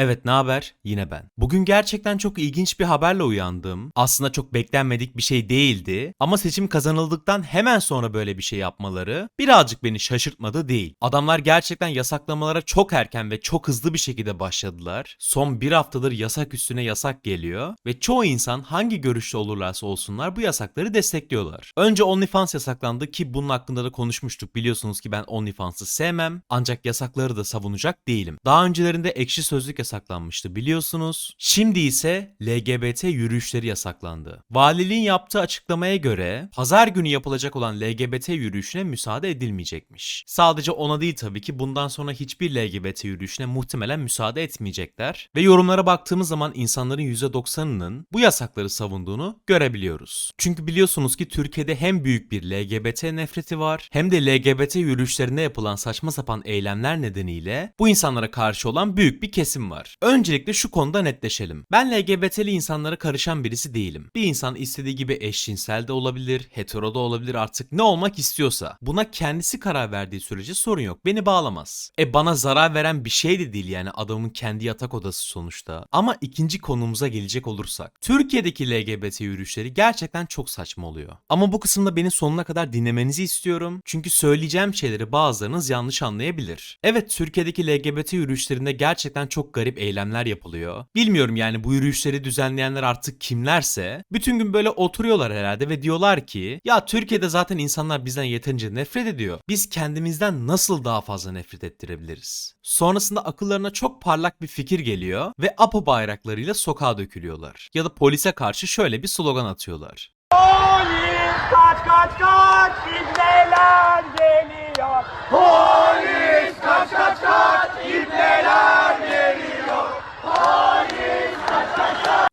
Evet, ne haber? Yine ben. Bugün gerçekten çok ilginç bir haberle uyandım. Aslında çok beklenmedik bir şey değildi ama seçim kazanıldıktan hemen sonra böyle bir şey yapmaları birazcık beni şaşırtmadı değil. Adamlar gerçekten yasaklamalara çok erken ve çok hızlı bir şekilde başladılar. Son bir haftadır yasak üstüne yasak geliyor ve çoğu insan hangi görüşte olurlarsa olsunlar bu yasakları destekliyorlar. Önce OnlyFans yasaklandı ki bunun hakkında da konuşmuştuk. Biliyorsunuz ki ben OnlyFans'ı sevmem ancak yasakları da savunacak değilim. Daha öncelerinde ekşi sözlük yasaklanmıştı biliyorsunuz. Şimdi ise LGBT yürüyüşleri yasaklandı. Valiliğin yaptığı açıklamaya göre pazar günü yapılacak olan LGBT yürüyüşüne müsaade edilmeyecekmiş. Sadece ona değil tabii ki bundan sonra hiçbir LGBT yürüyüşüne muhtemelen müsaade etmeyecekler. Ve yorumlara baktığımız zaman insanların %90'ının bu yasakları savunduğunu görebiliyoruz. Çünkü biliyorsunuz ki Türkiye'de hem büyük bir LGBT nefreti var hem de LGBT yürüyüşlerinde yapılan saçma sapan eylemler nedeniyle bu insanlara karşı olan büyük bir kesim var. Öncelikle şu konuda netleşelim. Ben LGBT'li insanlara karışan birisi değilim. Bir insan istediği gibi eşcinsel de olabilir, hetero da olabilir artık ne olmak istiyorsa. Buna kendisi karar verdiği sürece sorun yok. Beni bağlamaz. E bana zarar veren bir şey de değil yani adamın kendi yatak odası sonuçta. Ama ikinci konumuza gelecek olursak. Türkiye'deki LGBT yürüyüşleri gerçekten çok saçma oluyor. Ama bu kısımda beni sonuna kadar dinlemenizi istiyorum. Çünkü söyleyeceğim şeyleri bazılarınız yanlış anlayabilir. Evet Türkiye'deki LGBT yürüyüşlerinde gerçekten çok garip eylemler yapılıyor. Bilmiyorum yani bu yürüyüşleri düzenleyenler artık kimlerse bütün gün böyle oturuyorlar herhalde ve diyorlar ki ya Türkiye'de zaten insanlar bizden yeterince nefret ediyor. Biz kendimizden nasıl daha fazla nefret ettirebiliriz? Sonrasında akıllarına çok parlak bir fikir geliyor ve APO bayraklarıyla sokağa dökülüyorlar. Ya da polise karşı şöyle bir slogan atıyorlar. Polis kaç kaç kaç ibneler geliyor. Polis kaç kaç kaç ibneler geliyor.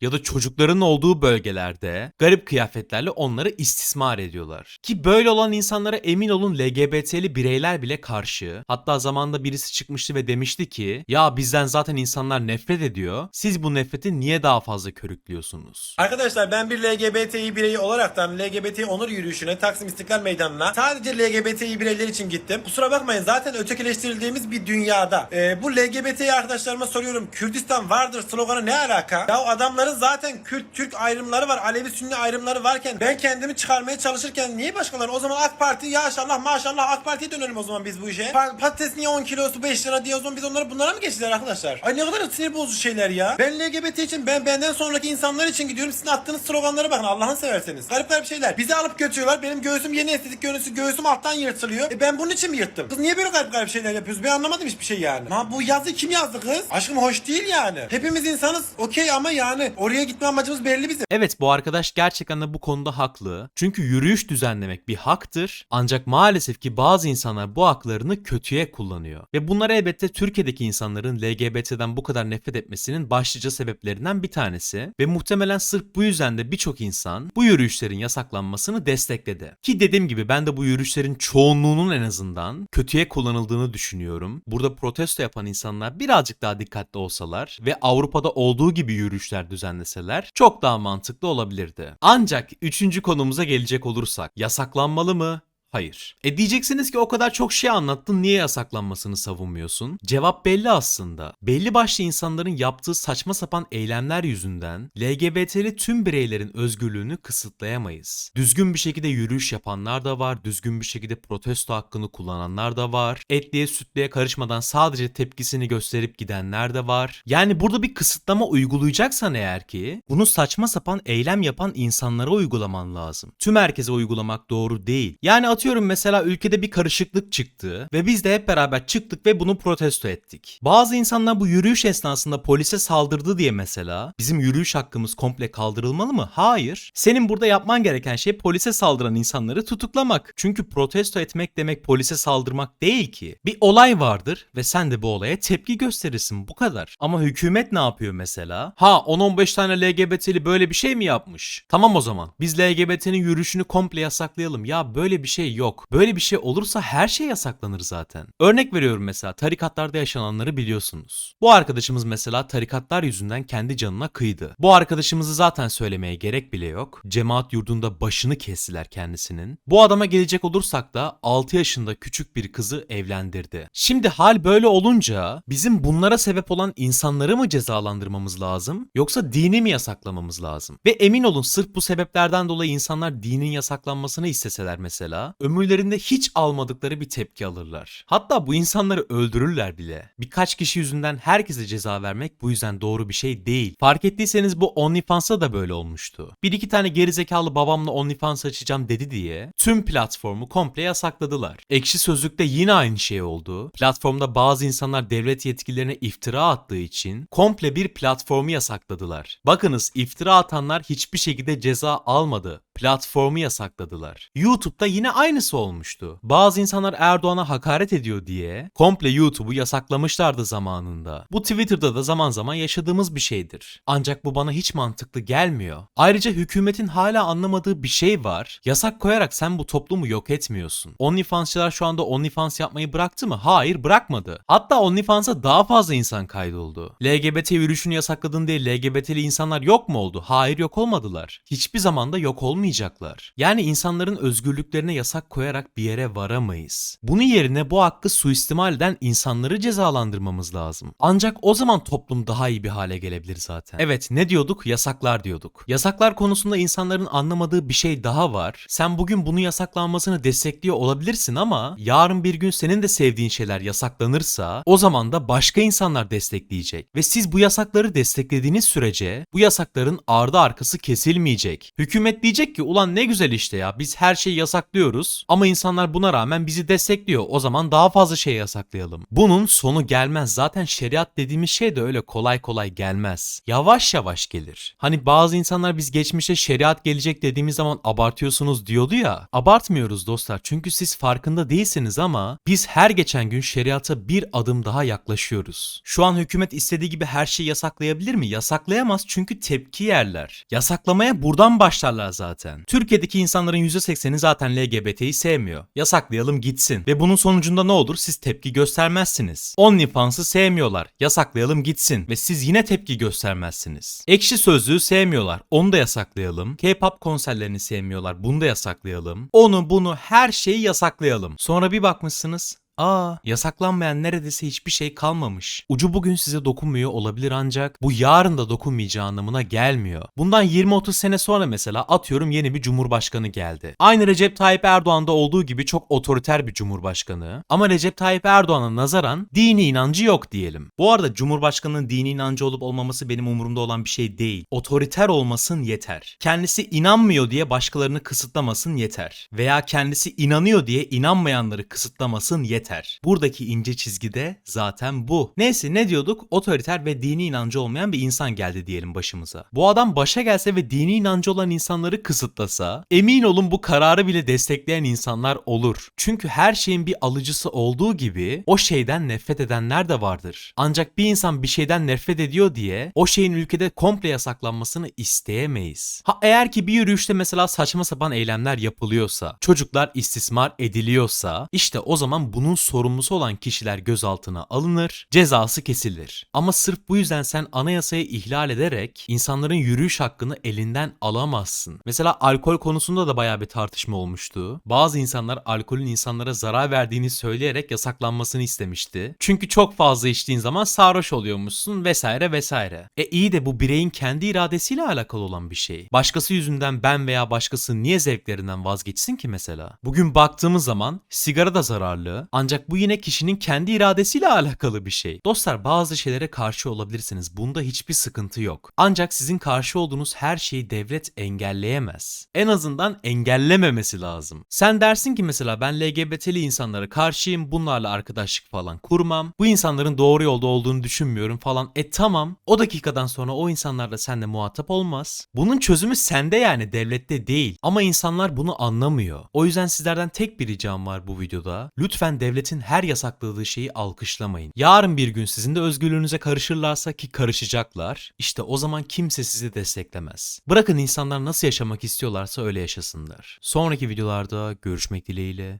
Ya da çocukların olduğu bölgelerde garip kıyafetlerle onları istismar ediyorlar. Ki böyle olan insanlara emin olun LGBT'li bireyler bile karşı. Hatta zamanda birisi çıkmıştı ve demişti ki ya bizden zaten insanlar nefret ediyor. Siz bu nefreti niye daha fazla körüklüyorsunuz? Arkadaşlar ben bir LGBTİ bireyi olaraktan LGBT onur yürüyüşüne Taksim İstiklal Meydanı'na sadece LGBTİ bireyler için gittim. Kusura bakmayın zaten ötekileştirildiğimiz bir dünyada. Ee, bu LGBTİ arkadaşlarıma soruyorum Kürdistan vardır sloganı ne alaka? Ya adamların zaten Kürt Türk ayrımları var. Alevi Sünni ayrımları varken ben kendimi çıkarmaya çalışırken niye başkaları? O zaman AK Parti ya maşallah maşallah AK Parti'ye dönelim o zaman biz bu işe. Pa- patates niye 10 kilosu 5 lira diye o zaman biz onları bunlara mı geçeceğiz arkadaşlar? Ay ne kadar sinir bozucu şeyler ya. Ben LGBT için ben benden sonraki insanlar için gidiyorum. Sizin attığınız sloganlara bakın Allah'ını severseniz. Garip garip şeyler. Bizi alıp götürüyorlar. Benim göğsüm yeni estetik görüntüsü. Göğsüm alttan yırtılıyor. E ben bunun için mi yırttım? Kız niye böyle garip garip şeyler yapıyoruz? Ben anlamadım hiçbir şey yani. Ha bu yazı kim yazdı kız? Aşkım hoş değil yani. Hepimiz insanız. Okey ama yani oraya gitme amacımız belli bizim. Evet bu arkadaş gerçekten de bu konuda haklı. Çünkü yürüyüş düzenlemek bir haktır. Ancak maalesef ki bazı insanlar bu haklarını kötüye kullanıyor. Ve bunlar elbette Türkiye'deki insanların LGBT'den bu kadar nefret etmesinin başlıca sebeplerinden bir tanesi. Ve muhtemelen sırf bu yüzden de birçok insan bu yürüyüşlerin yasaklanmasını destekledi. Ki dediğim gibi ben de bu yürüyüşlerin çoğunluğunun en azından kötüye kullanıldığını düşünüyorum. Burada protesto yapan insanlar birazcık daha dikkatli olsalar ve Avrupa'da olduğu gibi yürüyüşler düzenleseler çok daha mantıklı olabilirdi. Ancak üçüncü konumuza gelecek olursak yasaklanmalı mı? Hayır. E diyeceksiniz ki o kadar çok şey anlattın niye yasaklanmasını savunmuyorsun? Cevap belli aslında. Belli başlı insanların yaptığı saçma sapan eylemler yüzünden LGBT'li tüm bireylerin özgürlüğünü kısıtlayamayız. Düzgün bir şekilde yürüyüş yapanlar da var, düzgün bir şekilde protesto hakkını kullananlar da var. Etliye sütlüye karışmadan sadece tepkisini gösterip gidenler de var. Yani burada bir kısıtlama uygulayacaksan eğer ki bunu saçma sapan eylem yapan insanlara uygulaman lazım. Tüm herkese uygulamak doğru değil. Yani atıyorum mesela ülkede bir karışıklık çıktı ve biz de hep beraber çıktık ve bunu protesto ettik. Bazı insanlar bu yürüyüş esnasında polise saldırdı diye mesela bizim yürüyüş hakkımız komple kaldırılmalı mı? Hayır. Senin burada yapman gereken şey polise saldıran insanları tutuklamak. Çünkü protesto etmek demek polise saldırmak değil ki. Bir olay vardır ve sen de bu olaya tepki gösterirsin bu kadar. Ama hükümet ne yapıyor mesela? Ha 10-15 tane LGBT'li böyle bir şey mi yapmış? Tamam o zaman. Biz LGBT'nin yürüyüşünü komple yasaklayalım. Ya böyle bir şey yok. Böyle bir şey olursa her şey yasaklanır zaten. Örnek veriyorum mesela tarikatlarda yaşananları biliyorsunuz. Bu arkadaşımız mesela tarikatlar yüzünden kendi canına kıydı. Bu arkadaşımızı zaten söylemeye gerek bile yok. Cemaat yurdunda başını kestiler kendisinin. Bu adama gelecek olursak da 6 yaşında küçük bir kızı evlendirdi. Şimdi hal böyle olunca bizim bunlara sebep olan insanları mı cezalandırmamız lazım yoksa dini mi yasaklamamız lazım? Ve emin olun sırf bu sebeplerden dolayı insanlar dinin yasaklanmasını isteseler mesela ömürlerinde hiç almadıkları bir tepki alırlar. Hatta bu insanları öldürürler bile. Birkaç kişi yüzünden herkese ceza vermek bu yüzden doğru bir şey değil. Fark ettiyseniz bu OnlyFans'a da böyle olmuştu. Bir iki tane gerizekalı babamla OnlyFans açacağım dedi diye tüm platformu komple yasakladılar. Ekşi Sözlük'te yine aynı şey oldu. Platformda bazı insanlar devlet yetkililerine iftira attığı için komple bir platformu yasakladılar. Bakınız iftira atanlar hiçbir şekilde ceza almadı. Platformu yasakladılar. YouTube'da yine aynısı olmuştu. Bazı insanlar Erdoğan'a hakaret ediyor diye komple YouTube'u yasaklamışlardı zamanında. Bu Twitter'da da zaman zaman yaşadığımız bir şeydir. Ancak bu bana hiç mantıklı gelmiyor. Ayrıca hükümetin hala anlamadığı bir şey var. Yasak koyarak sen bu toplumu yok etmiyorsun. OnlyFansçılar şu anda OnlyFans yapmayı bıraktı mı? Hayır bırakmadı. Hatta OnlyFans'a daha fazla insan kaydoldu. LGBT yürüyüşünü yasakladın diye LGBT'li insanlar yok mu oldu? Hayır yok olmadılar. Hiçbir zaman da yok olmayacaklar. Yani insanların özgürlüklerine yasak koyarak bir yere varamayız. Bunun yerine bu hakkı suistimal eden insanları cezalandırmamız lazım. Ancak o zaman toplum daha iyi bir hale gelebilir zaten. Evet ne diyorduk? Yasaklar diyorduk. Yasaklar konusunda insanların anlamadığı bir şey daha var. Sen bugün bunu yasaklanmasını destekliyor olabilirsin ama yarın bir gün senin de sevdiğin şeyler yasaklanırsa o zaman da başka insanlar destekleyecek. Ve siz bu yasakları desteklediğiniz sürece bu yasakların ardı arkası kesilmeyecek. Hükümet diyecek ki ulan ne güzel işte ya biz her şeyi yasaklıyoruz ama insanlar buna rağmen bizi destekliyor. O zaman daha fazla şey yasaklayalım. Bunun sonu gelmez. Zaten şeriat dediğimiz şey de öyle kolay kolay gelmez. Yavaş yavaş gelir. Hani bazı insanlar biz geçmişte şeriat gelecek dediğimiz zaman abartıyorsunuz diyordu ya. Abartmıyoruz dostlar. Çünkü siz farkında değilsiniz ama biz her geçen gün şeriata bir adım daha yaklaşıyoruz. Şu an hükümet istediği gibi her şeyi yasaklayabilir mi? Yasaklayamaz çünkü tepki yerler. Yasaklamaya buradan başlarlar zaten. Türkiye'deki insanların %80'i zaten LGBT'yi sevmiyor. Yasaklayalım gitsin. Ve bunun sonucunda ne olur? Siz tepki göstermezsiniz. OnlyFans'ı sevmiyorlar. Yasaklayalım gitsin. Ve siz yine tepki göstermezsiniz. Ekşi Sözlüğü sevmiyorlar. Onu da yasaklayalım. K-pop konserlerini sevmiyorlar. Bunu da yasaklayalım. Onu bunu her şeyi yasaklayalım. Sonra bir bakmışsınız Aa, yasaklanmayan neredeyse hiçbir şey kalmamış. Ucu bugün size dokunmuyor olabilir ancak bu yarın da dokunmayacağı anlamına gelmiyor. Bundan 20-30 sene sonra mesela atıyorum yeni bir cumhurbaşkanı geldi. Aynı Recep Tayyip Erdoğan'da olduğu gibi çok otoriter bir cumhurbaşkanı. Ama Recep Tayyip Erdoğan'a nazaran dini inancı yok diyelim. Bu arada cumhurbaşkanının dini inancı olup olmaması benim umurumda olan bir şey değil. Otoriter olmasın yeter. Kendisi inanmıyor diye başkalarını kısıtlamasın yeter. Veya kendisi inanıyor diye inanmayanları kısıtlamasın yeter. Buradaki ince çizgide zaten bu. Neyse ne diyorduk? Otoriter ve dini inancı olmayan bir insan geldi diyelim başımıza. Bu adam başa gelse ve dini inancı olan insanları kısıtlasa emin olun bu kararı bile destekleyen insanlar olur. Çünkü her şeyin bir alıcısı olduğu gibi o şeyden nefret edenler de vardır. Ancak bir insan bir şeyden nefret ediyor diye o şeyin ülkede komple yasaklanmasını isteyemeyiz. Ha eğer ki bir yürüyüşte mesela saçma sapan eylemler yapılıyorsa, çocuklar istismar ediliyorsa işte o zaman bunun sorumlusu olan kişiler gözaltına alınır, cezası kesilir. Ama sırf bu yüzden sen anayasayı ihlal ederek insanların yürüyüş hakkını elinden alamazsın. Mesela alkol konusunda da bayağı bir tartışma olmuştu. Bazı insanlar alkolün insanlara zarar verdiğini söyleyerek yasaklanmasını istemişti. Çünkü çok fazla içtiğin zaman sarhoş oluyormuşsun vesaire vesaire. E iyi de bu bireyin kendi iradesiyle alakalı olan bir şey. Başkası yüzünden ben veya başkası niye zevklerinden vazgeçsin ki mesela? Bugün baktığımız zaman sigara da zararlı ancak bu yine kişinin kendi iradesiyle alakalı bir şey. Dostlar bazı şeylere karşı olabilirsiniz. Bunda hiçbir sıkıntı yok. Ancak sizin karşı olduğunuz her şeyi devlet engelleyemez. En azından engellememesi lazım. Sen dersin ki mesela ben LGBT'li insanlara karşıyım. Bunlarla arkadaşlık falan kurmam. Bu insanların doğru yolda olduğunu düşünmüyorum falan. E tamam. O dakikadan sonra o insanlarla seninle muhatap olmaz. Bunun çözümü sende yani devlette değil. Ama insanlar bunu anlamıyor. O yüzden sizlerden tek bir ricam var bu videoda. Lütfen devlet devletin her yasakladığı şeyi alkışlamayın. Yarın bir gün sizin de özgürlüğünüze karışırlarsa ki karışacaklar, işte o zaman kimse sizi desteklemez. Bırakın insanlar nasıl yaşamak istiyorlarsa öyle yaşasınlar. Sonraki videolarda görüşmek dileğiyle.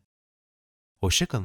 Hoşçakalın.